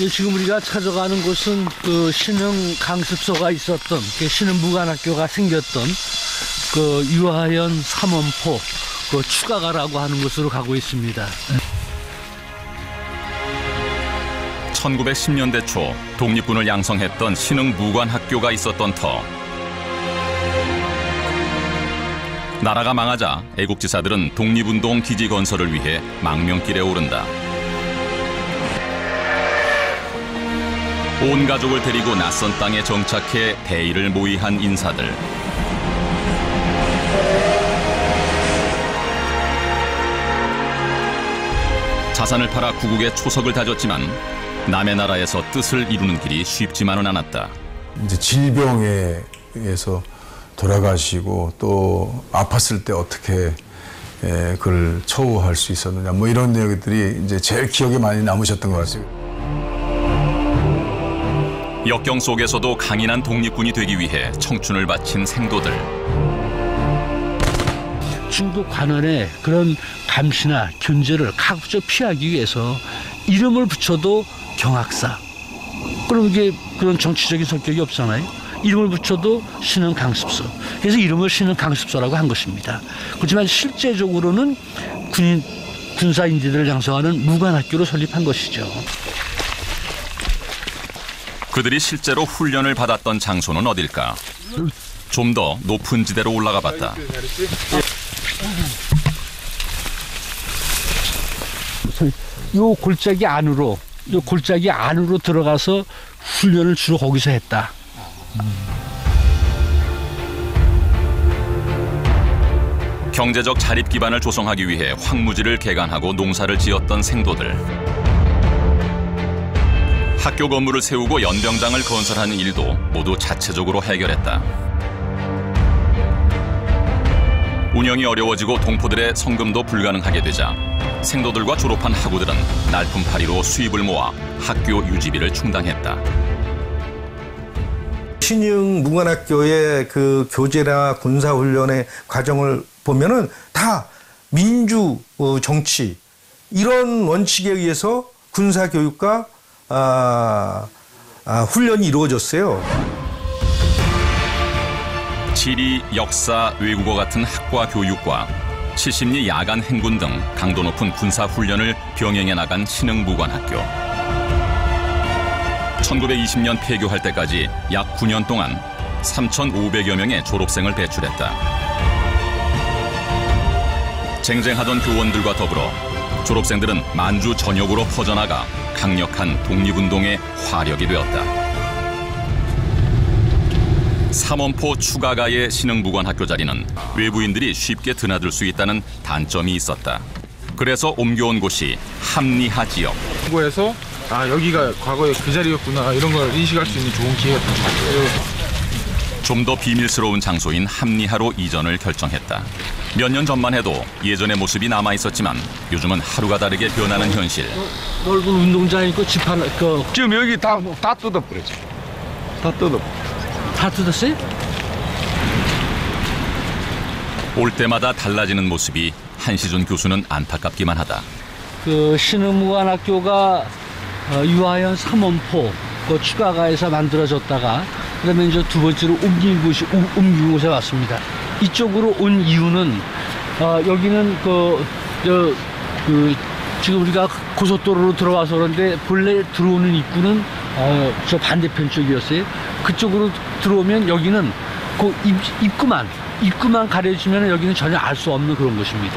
예, 지금 우리가 찾아가는 곳은 그 신흥 강습소가 있었던 그 신흥 무관학교가 생겼던 그 유하연 삼원포 그 추가가라고 하는 곳으로 가고 있습니다. 1910년대 초 독립군을 양성했던 신흥 무관학교가 있었던 터. 나라가 망하자 애국지사들은 독립운동 기지 건설을 위해 망명길에 오른다. 온 가족을 데리고 낯선 땅에 정착해 대의를 모의한 인사들. 자산을 팔아 구국의 초석을 다졌지만 남의 나라에서 뜻을 이루는 길이 쉽지만은 않았다. 이제 질병에 의해서 돌아가시고 또 아팠을 때 어떻게 예, 그걸 처우할 수 있었느냐 뭐 이런 내용들이 이제 제일 기억에 많이 남으셨던 것 같습니다. 역경 속에서도 강인한 독립군이 되기 위해 청춘을 바친 생도들. 중국 관원의 그런 감시나 견제를 가급적 피하기 위해서 이름을 붙여도 경학사. 그럼 이게 그런 정치적인 성격이 없잖아요. 이름을 붙여도 신흥 강습소. 그래서 이름을 신흥 강습소라고 한 것입니다. 그렇지만 실제적으로는 군인 군사 인재들을 양성하는 무관학교로 설립한 것이죠. 그들이 실제로 훈련을 받았던 장소는 어딜까? 좀 더 높은 지대로 올라가 봤다. 요 골짜기 안으로 요 골짜기 안으로 들어가서 훈련을 주로 거기서 했다. 경제적 자립 기반을 조성하기 위해 황무지를 개간하고 농사를 지었던 생도들. 학교 건물을 세우고 연병장을 건설하는 일도 모두 자체적으로 해결했다. 운영이 어려워지고 동포들의 성금도 불가능하게 되자 생도들과 졸업한 학우들은 날품팔이로 수입을 모아 학교 유지비를 충당했다. 신흥 무관학교의 그 교제나 군사 훈련의 과정을 보면은 다 민주 어, 정치 이런 원칙에 의해서 군사 교육과 아, 아, 훈련이 이루어졌어요. 지리, 역사, 외국어 같은 학과 교육과 70리 야간 행군 등 강도 높은 군사 훈련을 병행해 나간 신흥무관학교. 1920년 폐교할 때까지 약 9년 동안 3,500여 명의 졸업생을 배출했다. 쟁쟁하던 교원들과 더불어 졸업생들은 만주 전역으로 퍼져나가 강력한 독립운동의 화력이 되었다. 삼원포 추가가의 신흥무관 학교 자리는 외부인들이 쉽게 드나들 수 있다는 단점이 있었다. 그래서 옮겨온 곳이 함리하 지역. 거에서 아 여기가 과거에 그 자리였구나 이런 걸 인식할 수 있는 좋은 기회였던 것 같아요. 좀 더 비밀스러운 장소인 함리하로 이전을 결정했다. 몇 년 전만 해도 예전의 모습이 남아 있었지만 요즘은 하루가 다르게 변하는 현실. 넓은 운동장 있고 집 하나 그 지금 여기 다 다 뜯어버렸죠. 다 뜯어. 다 뜯었어요? 올 때마다 달라지는 모습이 한시준 교수는 안타깝기만 하다. 그 신흥무관학교가 어, 유아연 삼원포 그 추가가에서 만들어졌다가 그다음에 이제 두 번째로 옮긴 곳이 옮- 옮긴 곳에 왔습니다. 이쪽으로 온 이유는 어, 여기는 그, 저, 그 지금 우리가 고속도로로 들어와서 그런데 본래 들어오는 입구는 어, 저 반대편 쪽이었어요. 그쪽으로 들어오면 여기는 그 입, 입구만 입구만 가려주면 여기는 전혀 알 수 없는 그런 곳입니다.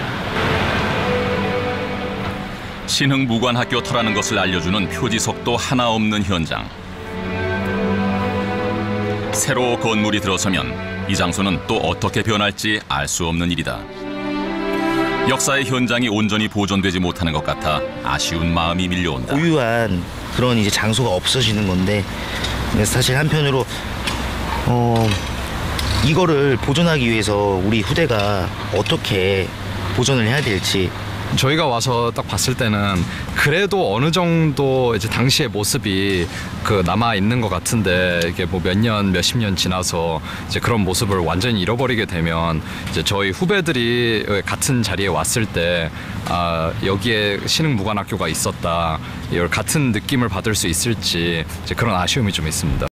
신흥 무관학교 터라는 것을 알려주는 표지석도 하나 없는 현장. 새로 건물이 들어서면 이 장소는 또 어떻게 변할지 알 수 없는 일이다. 역사의 현장이 온전히 보존되지 못하는 것 같아 아쉬운 마음이 밀려온다. 고유한 그런 이제 장소가 없어지는 건데 사실 한편으로 어 이거를 보존하기 위해서 우리 후대가 어떻게 보존을 해야 될지 저희가 와서 딱 봤을 때는 그래도 어느 정도 이제 당시의 모습이 그 남아 있는 것 같은데 이게 뭐 몇 년, 몇십 년 지나서 이제 그런 모습을 완전히 잃어버리게 되면 이제 저희 후배들이 같은 자리에 왔을 때 아, 여기에 신흥 무관학교가 있었다 이걸 같은 느낌을 받을 수 있을지 이제 그런 아쉬움이 좀 있습니다.